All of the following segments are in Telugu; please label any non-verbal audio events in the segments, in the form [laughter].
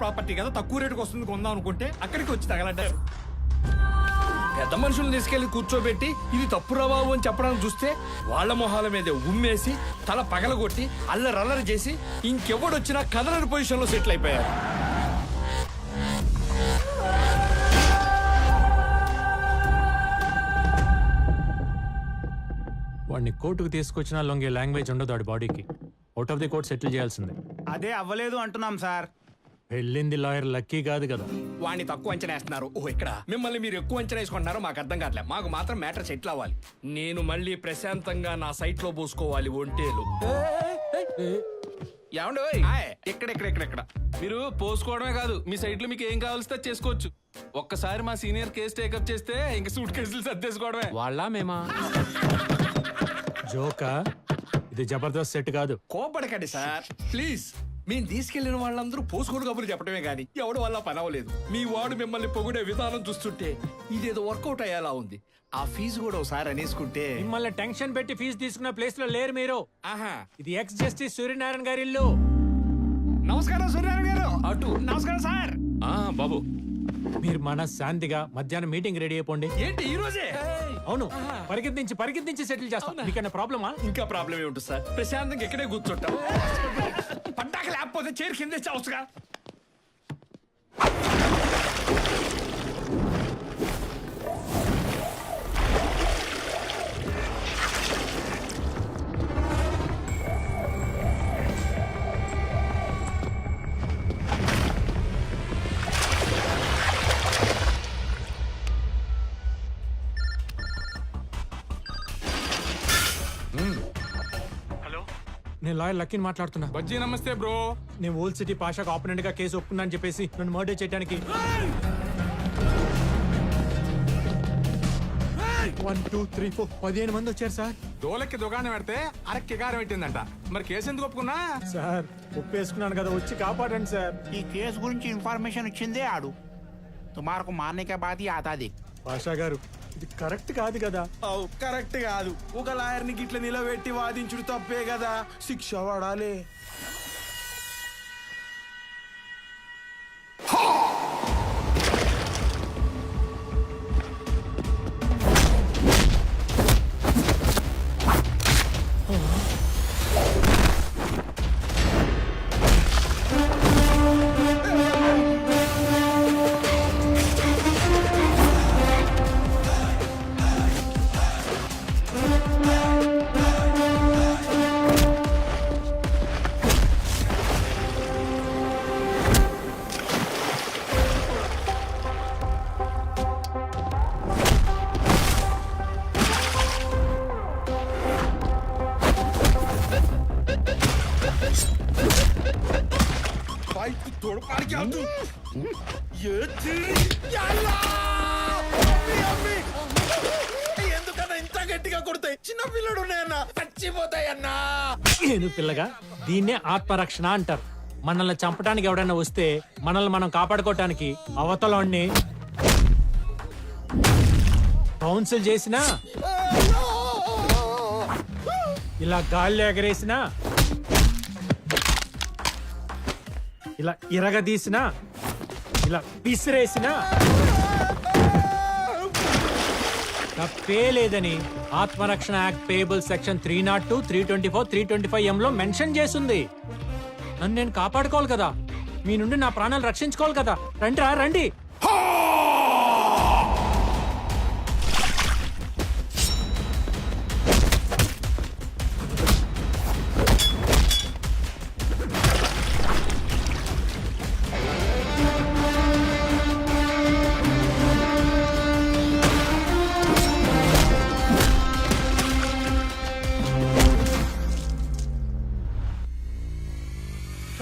ప్రాపర్టీ కదా తక్కువ రేటుకి వస్తుంది కొందాం అనుకుంటే అక్కడికి వచ్చి తగలడ్డారు. పెద్ద మనుషులను తీసుకెళ్ళి కూర్చోబెట్టి ఇది తప్పు రా బాబు అని చెప్పడానికి చూస్తే వాళ్ళ మొహాల మీద ఉమ్మేసి తల పగలగొట్టి అల్లరల్లరి చేసి ఇంకెవడొచ్చినా కదలని పొజిషన్లో సెటిల్ అయిపోయారు. వాడిని కోర్టుకు తీసుకొచ్చినా లొంగే లాంగ్వేజ్ ఉండదు వాడి బాడీకి. Out of the court settle చేయాల్సిందే. అదే అవ్వలేదు అంటున్నాం సార్. వెళ్ళింది లాయర్ లక్కీ కాదు కదా. వాడిని తక్కువ అంచనా వేస్తున్నారు. ఓహో ఇక్కడ మిమ్మల్ని మీరు ఎక్కువ అంచనా వేసుకుంటున్నారో మాకు అర్థం కావట్లే. మాకు మాత్రం మ్యాటర్ సెటిల్ అవ్వాలి. నేను మళ్ళీ ప్రశాంతంగా నా సైట్లో పోసుకోవాలి ఒంటేలు. ఏమండి ఓయ్? ఇక్కడ ఇక్కడ ఇక్కడ ఇక్కడ మీరు పోసుకోవడమే కాదు మీ సైట్లో మీకు ఏం కావాల్సి అది చేసుకోవచ్చు. ఒక్కసారి మా సీనియర్ కేసు టేకప్ చేస్తే ఇంక సూట్ కేసులు సర్దేసుకోవడమే. వాళ్ళ మేమా? జోకా ఇది జబర్దస్త్ సెట్ కాదు. కోపడకండి సార్. ప్లీజ్. మేము తీసుకెళ్ళిన వాళ్ళందరూ పోసుకోడు కబుర్లు చెప్పడమే గాని ఎవడు వల్ల పని అవ్వలేదు. మీ వాడు మిమ్మల్ని పొగిడే విధానం చూస్తుంటే ఇదేదో వర్కౌట్ అయ్యేలా ఉంది. ఆ ఫీజు కూడా ఒకసారి అనేసుకుంటే మిమ్మల్ని టెన్షన్ పెట్టి ఫీజు తీసుకున్న ప్లేస్లో లేరు మీరు. ఆహా. ఇది ఎక్స్ జస్టిస్ సూర్యనారాయణ గారి ఇల్లు. నమస్కారం సూర్యనారాయణ గారు. అటు. నమస్కారం సార్. ఆ బాబు. మీరు మన శాంతిగా మధ్యాహ్నం మీటింగ్ రెడీ అయిపోండి. ఏంటి ఈ రోజే? అవును. పరిగెత్తించి పరిగెత్తించి సెటిల్ చేస్తాం. మీకన్నా ప్రాబ్లమా ఇంకా ప్రాబ్లం ఏముంటుంది సార్? ప్రశాంతంగా ఎక్కడే కూర్చుంటాం. లేకపోతే చైర్ కింద చావచ్చుగా నేను లాయర్ లక్కీని మాట్లాడుతున్నా. బజ్జీ నమస్తే బ్రో. నేను ఓల్డ్ సిటీ పాషాకు ఆపోనెంట్గా కేసు ఒప్పుకున్నా అని చెప్పేసి నన్ను మర్డర్ చేయడానికి వన్ టూ త్రీ ఫోర్ పదిహేను మంది వచ్చారు సార్. దోలకి దుకాణం పెడితే అరక్కి కారం పెట్టిందంట. మరి కేసు ఎందుకు ఒప్పుకున్నా? సార్ ఒప్పేసుకున్నాను కదా వచ్చి కాపాడండి సార్. ఈ కేసు గురించి ఇన్ఫర్మేషన్ ఇచ్చిందే ఆడు. తుమారకు మారనే కే బాధ ఆతాది. పాషా గారు ఇది కరెక్ట్ కాదు కదా? అవు కరెక్ట్ కాదు. ఒక లాయర్ని గిట్ల నిలబెట్టి వాదించుడు తప్పే కదా. శిక్ష పడాలి. ఎందుకన్నా ఇంత గట్టిగా కొడతాయి చిన్న పిల్లడు ఉన్నాయన్నా చచ్చిపోతాయన్నా నేను పిల్లగా దీన్నే ఆత్మరక్షణ అంటారు. మనల్ని చంపడానికి ఎవడైనా వస్తే మనల్ని మనం కాపాడుకోవటానికి అవతలాన్ని కౌన్సిల్ చేసినా ఇలా గాల్లో ఎగరేసినా ఇలా ఇరగదీసినా ఇలా విసిరేసినా. తప్పే లేదని ఆత్మరక్షణ act payable section three not two three twenty four three twenty five ఎంలో mention చేసింది. నన్ను నేను కాపాడుకోవాలి కదా. మీ నుండి నా ప్రాణాలు రక్షించుకోవాలి కదా. రండి రా రండి.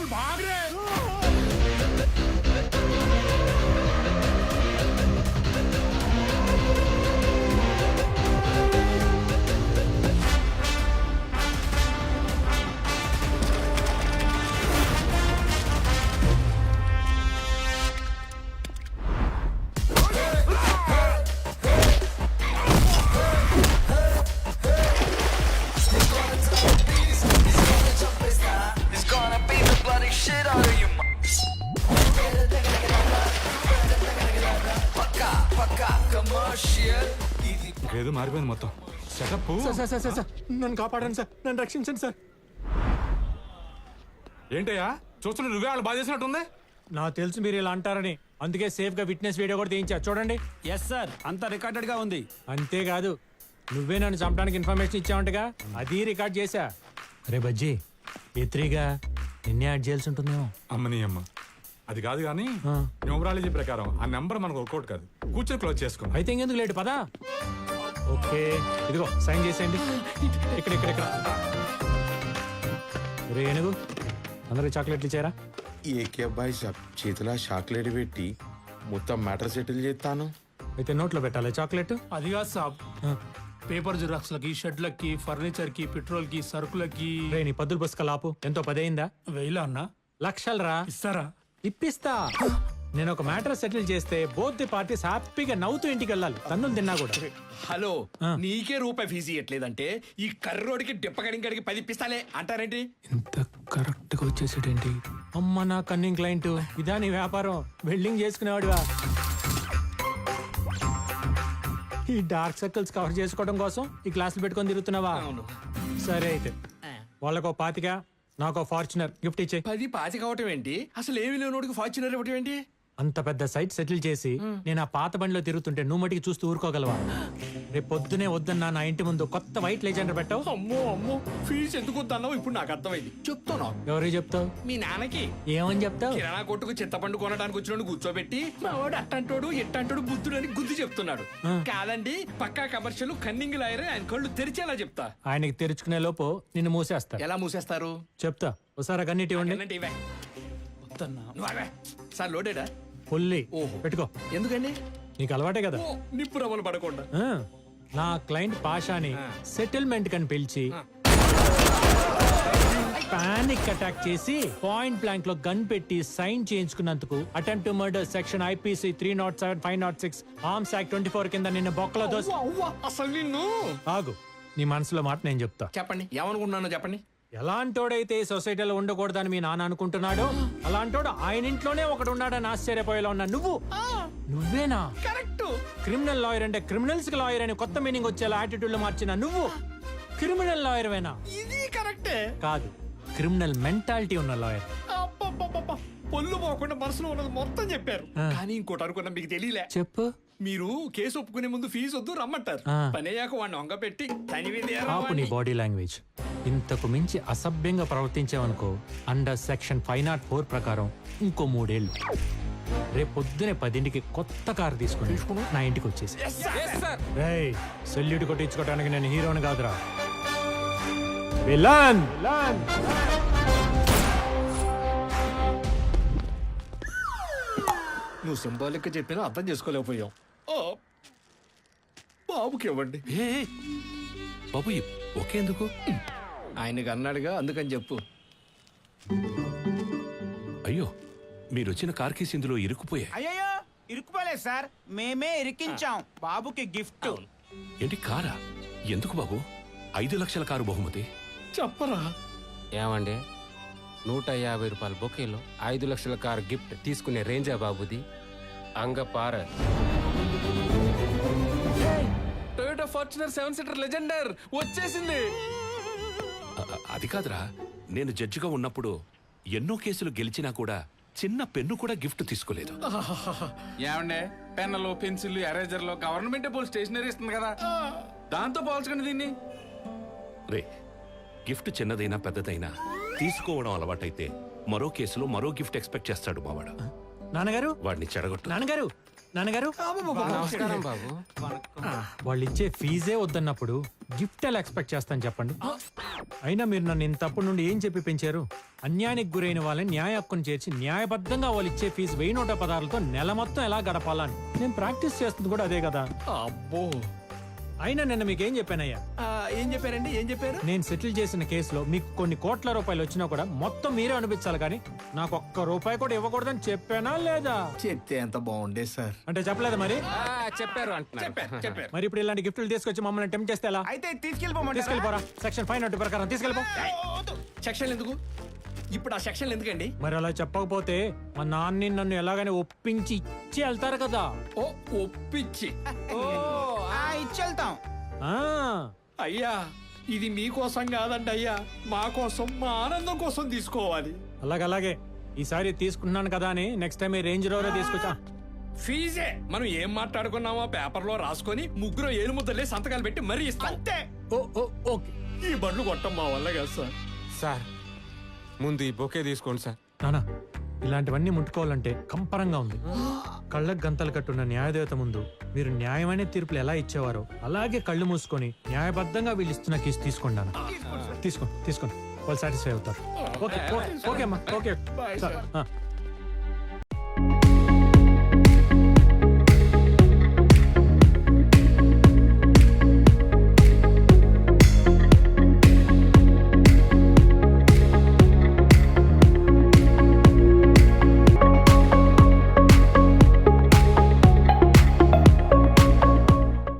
चल भाग रहे మొత్తం setup sir sir sir sir sir నన్ను కాపాడండి సార్ నన్ను రక్షించండి సార్. ఏంటయ్యా? చూస్తుంటే నువ్వే వాళ్ళు బాధ చేసినట్టుంది? నాకు తెలుసు మీరు ఇలా అంటారని. అందుకే సేఫ్గా విట్నెస్ వీడియో కూడా తీయించా. చూడండి. ఎస్ సార్ అంతా రికార్డెడ్గా ఉంది. అంతేకాదు నువ్వే నన్ను చంపడానికి ఇన్ఫర్మేషన్ ఇచ్చావంటగా? అది రికార్డ్ చేశా. రే బజ్జీ ఎత్రీగా నిన్నే యాడ్ చేయాల్సి ఉంటుందేమో. అమ్మని అమ్మ. అది కాదు కానీ న్యూమరాలజీ ప్రకారం ఆ నెంబర్ మనకు వర్కౌట్ కాదు. కూర్చొని క్లోజ్ చేసుకున్నాం అయితే ఇంకెందుకు లేటు పదా? ఓకే. ఇదిగో సైన్ చేసేయండి. ఇక్కడ ఇక్కడ ఇక్కడ. రే ఏనుగు అందరికి చాక్లెట్లు ఇచ్చారా? ఏకే అబ్బాయి చేతిలో చాక్లెట్ పెట్టి మొత్తం మ్యాటర్ సెటిల్ చేస్తాను. అయితే నోట్లో పెట్టాలి చాక్లెట్? అది కాదు సాబ్. పేపర్ జిరాక్స్లకి షెడ్లకి ఫర్నిచర్కి పెట్రోల్కి సరుకులకి. రే నీ పద్దులు పుస్తకాలు ఆపు ఎంతో పదయిందా వెయ్యిలా అన్నా. లక్షలు రా ఇస్తారా? ఇప్పిస్తా. నేను ఒక మ్యాటర్ సెటిల్ చేస్తే బోత్ ది పార్టీస్ హ్యాపీగా నవ్వుతూ ఇంటికి వెళ్ళాలి తన్నులు తిన్నా కూడా. హలో నీకే రూపాయి ఫీజు ఇవ్వట్లేదంటే ఈ కర్రోడికి డిప్పగడికి గడికి పది ఇప్పిస్తాలే అంటారేంటి? ఇంత కరెక్ట్గా వచ్చేసేటేంటి? అమ్మ నా కన్నింగ్ క్లయింట్ ఇదా నీ వ్యాపారం? వెల్డింగ్ చేసుకునేవాడివా? ఈ డార్క్ సర్కిల్స్ కవర్ చేసుకోవడం కోసం ఈ క్లాసులు పెట్టుకొని తిరుగుతున్నావా? సరే అయితే. వాళ్ళకో పాతిక నాకో ఫార్చునర్ గిఫ్ట్ ఇచ్చే పది పాతి కావటం ఏంటి? అసలు ఏమి లేనోడికి ఫార్చునర్ ఇవ్వటం ఏంటి? అంత పెద్ద సైట్ సెటిల్ చేసి నేను ఆ పాత బండిలో తిరుగుతుంటే నువ్వు మటుకి చూస్తూ ఊరుకోగలవా? రేపు పొద్దునే వద్దన్నా నా ఇంటి ముందు కొత్త వైట్ లెజెండర్ పెట్టావు? అమ్మో అమ్మో ఫీజు ఎందుకు వద్దన్నావు? ఇప్పుడు నాకు అర్థమైంది. చెప్తాను ఎవరికి చెప్తావు? మీ నాన్నకి. ఏమని చెప్తావు? కిరాణా కొట్టుకు చింతపండు కొనడానికి వచ్చినోడు కూర్చోబెట్టి మా వాడు అట్టంటోడు ఎట్టంటోడు బుద్ధుడు అని గుద్దు చెప్తున్నాడు. కాదండి పక్కా కమర్షియల్ కన్నింగ్ లాయర్ ఆయన కళ్ళు తెరిచేలా చెప్తా. ఆయనకి తెరుచుకునే లోపు నిన్ను మూసేస్తా. ఎలా మూసేస్తారు? చెప్తా. ఒకసారి కన్నీటి ఇవ్వండి. నువ్వు. సార్ లోడేడా? పుల్లి. పెట్టుకో. ఎందుకండి? నీకు అలవాటే కదా. నిప్పు రవ్వలు పడకుండా. నా క్లయింట్ పాషాని సెటిల్మెంట్ కని పిలిచి పానిక్ అటాక్ చేసి పాయింట్ బ్లాంక్లో గన్ పెట్టి sign చేయించుకున్నందుకు attempt to murder section IPC three not seven five not six arms act twenty four కింద నిన్న బొక్కలో దోసి అవ్వ, అసలు నిన్ను? ఆగు. నీ మనసులో మాట నేను చెప్తా. చెప్పండి. ఏమనుకుంటున్నానో చెప్పండి. ఎలాంటోడైతే ఈ సొసైటీలో ఉండకూడదని మీ నాన్న అనుకుంటున్నాడు అలాంటోడు ఆయన ఇంట్లోనే ఒకడు ఉన్నాడని ఆశ్చర్యపోయేలా ఉన్నా. నువ్వు? నువ్వేనా? కరెక్ట్. క్రిమినల్ లాయర్ అంటే క్రిమినల్స్కి లాయర్ అని కొత్త మీనింగ్ వచ్చేలా యాటిట్యూడ్లో మార్చిన నువ్వు? క్రిమినల్ లాయర్ వేనా ఇది కరెక్టే. కాదు క్రిమినల్ మెంటాలిటీ ఉన్న లాయర్. పొల్లు పోకుండా మనసులో ఉన్నది మొత్తం చెప్పారు. కానీ ఇంకోటి అనుకున్నా మీకు తెలియలే. చెప్పు. మీరు కేసు ఒప్పుకునే ముందు ఫీజు వద్దు రమ్మంటారు. ఆ. పని అయ్యాక వాడిని వంగ పెట్టి ఆపు నీ బాడీ లాంగ్వేజ్. ఇంతకు మించి అసభ్యంగా ప్రవర్తించావనుకో under section five not four ప్రకారం ఇంకో మూడేళ్ళు. రేపు పొద్దునే పదింటికి కొత్త కారు తీసుకుని నా ఇంటికి వచ్చేసి రేయ్ సెల్యూట్ కొట్టించుకోవడానికి నేను హీరోని కాదురా. విలన్! నువ్వు సింబాలిక్ చెప్పినా అర్థం చేసుకోలేకపోయావు. బాబుకి ఇవ్వండి ఏ ఏ, బాబు ఈ ఒకేందుకు ఆయనకి అన్నాడుగా అందుకని చెప్పు. అయ్యో మీరొచ్చిన కార్ కేసు ఇందులో ఇరుక్కుపోయాయి. అయ్యయ్యో ఇరుక్కుపోలేదు సార్. మేమే ఇరికించాం. బాబుకి గిఫ్ట్. ఏంటి కారా? ఎందుకు బాబు? ఐదు లక్షల కారు బహుమతి. చెప్పరా? ఏమండి? నూట యాభై రూపాయల బొకేలో ఐదు లక్షల కారు గిఫ్ట్ తీసుకునే రేంజా బాబుది? అంగపార. ఫార్చునర్ సెవెన్ సీటర్ లెజెండర్ వచ్చేసింది. అది కాదురా. నేను జడ్జిగా ఉన్నప్పుడు ఎన్నో కేసులు గెలిచినా కూడా చిన్న పెన్ను కూడా గిఫ్ట్ తీసుకోలేదు. [laughs] ఏమండే? పెన్నులు పెన్సిల్ ఎరేజర్లు గవర్నమెంట్ పోల్ స్టేషనరీ ఇస్తుంది కదా. దాంతో పోల్చకండి దీన్ని. రే గిఫ్ట్ చిన్నదైనా పెద్దదైనా తీసుకోవడం అలవాటైతే మరో కేసులో మరో గిఫ్ట్ ఎక్స్పెక్ట్ చేస్తాడు మావాడు. నాన్నగారు? వాడిని చెడగొట్టు. నాన్నగారు? నాన్నగారు? నమస్కారం. బాబు. వాళ్ళు ఇచ్చే ఫీజే వద్దన్నప్పుడు గిఫ్ట్ ఎలా ఎక్స్పెక్ట్ చేస్తాను చెప్పండి? అయినా మీరు నన్ను ఇంతప్పటి నుండి ఏం చెప్పి పెంచారు? అన్యాయానికి గురైన వాళ్ళని న్యాయ హక్కును చేర్చి న్యాయబద్ధంగా వాళ్ళు ఇచ్చే ఫీజు వెయ్యి నూట పదాలతో నెల మొత్తం ఎలా గడపాలని? నేను ప్రాక్టీస్ చేస్తుంది కూడా అదే కదా. అబ్బో. అయినా నిన్న మీకు ఏం చెప్పానయ్యా? ఆ, ఏం చెప్పారండి? ఏం చెప్పారు? నేను సెటిల్ చేసిన కేసులో మీకు కొన్ని కోట్ల రూపాయలు వచ్చినా కూడా మొత్తం మీరే అనిపించాలి కానీ నాకు ఒక్క రూపాయి కూడా ఇవ్వకూడదని చెప్పానా లేదా? చెప్తే ఎంత బాగుండే సార్. అంటే చెప్పలేదా మరి? ఆ, చెప్పారు అంటున్నారు. చెప్పారు చెప్పారు. మరి ఇప్పుడు ఇలాంటి గిఫ్ట్లు తీసుకొచ్చి మమ్మల్ని టెంప్ చేస్తే ఎలా? అయితే తీసుకెళ్ళిపోమంటారా? తీసుకెళ్ళిపోరా. సెక్షన్ ఫైవ్ నట్టు ప్రకారం తీసుకెళ్ళిపో. సెక్షన్ ఎందుకు? ఇప్పుడు ఆ సెక్షన్ ఎందుకండి? మరి అలా చెప్పకపోతే మా నాన్ని నన్ను ఎలాగైనా ఒప్పించి ఇచ్చి వెళ్తారు కదా. ఓ ఒప్పించి. ఆ, ఇచ్చి వెళ్తాం ఆ, అయ్యా ఇది మీకోసం కాదండి అయ్యా. మా కోసం మా ఆనందం కోసం తీసుకోవాలి. అలాగలాగే. ఈసారి తీసుకుంటున్నాను కదా అని నెక్స్ట్ టైం ఈ రేంజ్ రోవరే తీసుకొచ్చా? ఫీజే. మనం ఏం మాట్లాడుకున్నామో పేపర్లో రాసుకొని ముగ్గురు ఏలు ముద్దలే సంతకాలు పెట్టి మరీ ఇస్తాం. అంతే. Oh oh okay. ఈ బండ్లు కొట్టం మా వల్ల కాదు సార్. సార్ ముందు ఈ బొకే తీసుకోండి సార్. నానా ఇలాంటివన్నీ ముట్టుకోవాలంటే కంపరంగా ఉంది. కళ్ళకు గంతలు కట్టున్న న్యాయదేవత ముందు మీరు న్యాయమైన తీర్పులు ఎలా ఇచ్చేవారో అలాగే కళ్ళు మూసుకొని న్యాయబద్ధంగా వీళ్ళు ఇస్తున్న కేసు తీసుకోండి. నాన్న తీసుకోండి తీసుకోండి. వాళ్ళు సాటిస్ఫై అవుతారు. ఓకే ఓకే ఓకే అమ్మా. ఓకే.